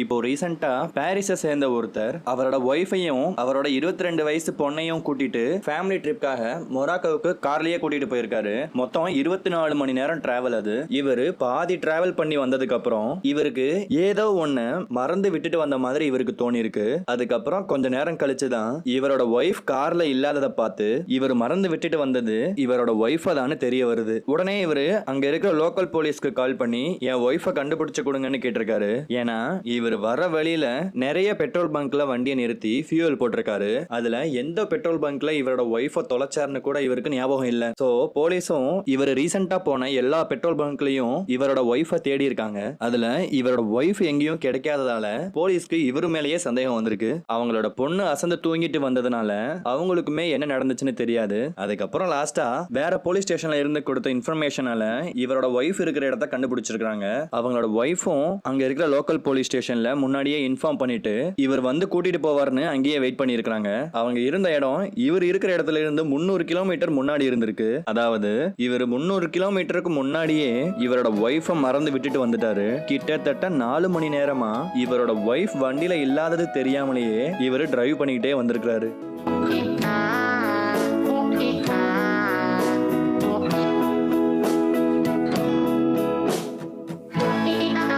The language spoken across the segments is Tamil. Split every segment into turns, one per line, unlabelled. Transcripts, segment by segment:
இப்போ ரீசெண்டா பாரிஸை சேர்ந்த ஒருத்தர் அவரோட ஒய்ஃபையும் அவரோட இருபத்தி ரெண்டு வயசு பொண்ணையும் கூட்டிட்டு ஃபேமிலி ட்ரிப்காக மொராக்கோவுக்கு கார்லயே கூட்டிட்டு போயிருக்காரு. மொத்தம் இருபத்தி நாலு மணி நேரம் டிராவல் அது. இவரு பாதி டிராவல் பண்ணி வந்ததுக்கு அப்புறம் இவருக்கு ஏதோ ஒண்ணு மறந்து விட்டுட்டு வந்த மாதிரி இவருக்கு தோணி இருக்கு அதுக்கப்புறம் கொஞ்ச நேரம் கழிச்சு தான் இவரோட ஒய்ஃப் கார்ல இல்லாததை பார்த்து இவர் மறந்து விட்டுட்டு வந்தது இவரோட ஒய்ஃபா தான் தெரிய வருது. உடனே இவரு அங்க இருக்கிற லோக்கல் போலீஸ்க்கு கால் பண்ணி என் ஒய்ஃபை கண்டுபிடிச்சு கொடுங்கன்னு கேட்டிருக்காரு. ஏன்னா இவர் வர வழியில நிறைய பெட்ரோல் பங்க்ல வண்டியை நிறுத்தி ஃபியூல் போட்டிருக்காரு. அதுல எந்த பெட்ரோல் பங்க்ல இவரோட ஒய்ஃபை தொலைச்சாருன்னு கூட இவருக்கு ஞாபகம் இல்ல. சோ போலீஸும் இவர் ரீசெண்டா போன எல்லா பெட்ரோல் பங்க்லயும் இவரோட ஒய்ஃபை தேடி இருக்காங்க. அதுல இவரோட ஒய்ஃப் எங்கேயும் கிடைக்காததால போலீஸ்க்கு இவரு மேலேயே சந்தேகம் வந்திருக்கு. அவங்களோட பொண்ணு அசந்து தூங்கிட்டு வந்ததுனால அவங்களுக்குமே என்ன நடந்துச்சுன்னு தெரியாது. அதுக்கப்புறம் லாஸ்டா வேற போலீஸ் ஸ்டேஷன்ல இருந்து கொடுத்த இன்ஃபர்மேஷனால இவரோட ஒய்ஃப் இருக்கிற இடத்த கண்டுபிடிச்சிருக்காங்க அவங்களோட ஒய்ஃபும் அங்க இருக்கிற லோக்கல் போலீஸ் ஸ்டேஷன் ஸ்டேஷன்ல முன்னாடியே இன்ஃபார்ம் பண்ணிட்டு இவர் வந்து கூட்டிட்டு போவார்னு அங்கேயே வெயிட் பண்ணியிருக்காங்க அவங்க இருந்த இடம் இவர் இருக்கிற இடத்துல இருந்து முந்நூறு கிலோமீட்டர் முன்னாடி இருந்திருக்கு. அதாவது இவர் முந்நூறு கிலோமீட்டருக்கு முன்னாடியே இவரோட ஒய்ஃபை மறந்து விட்டுட்டு வந்துட்டாரு. கிட்டத்தட்ட நாலு மணி நேரமா இவரோட ஒய்ஃப் வண்டியில இல்லாதது தெரியாமலேயே இவர் டிரைவ் பண்ணிக்கிட்டே வந்திருக்கிறாரு.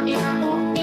Yeah.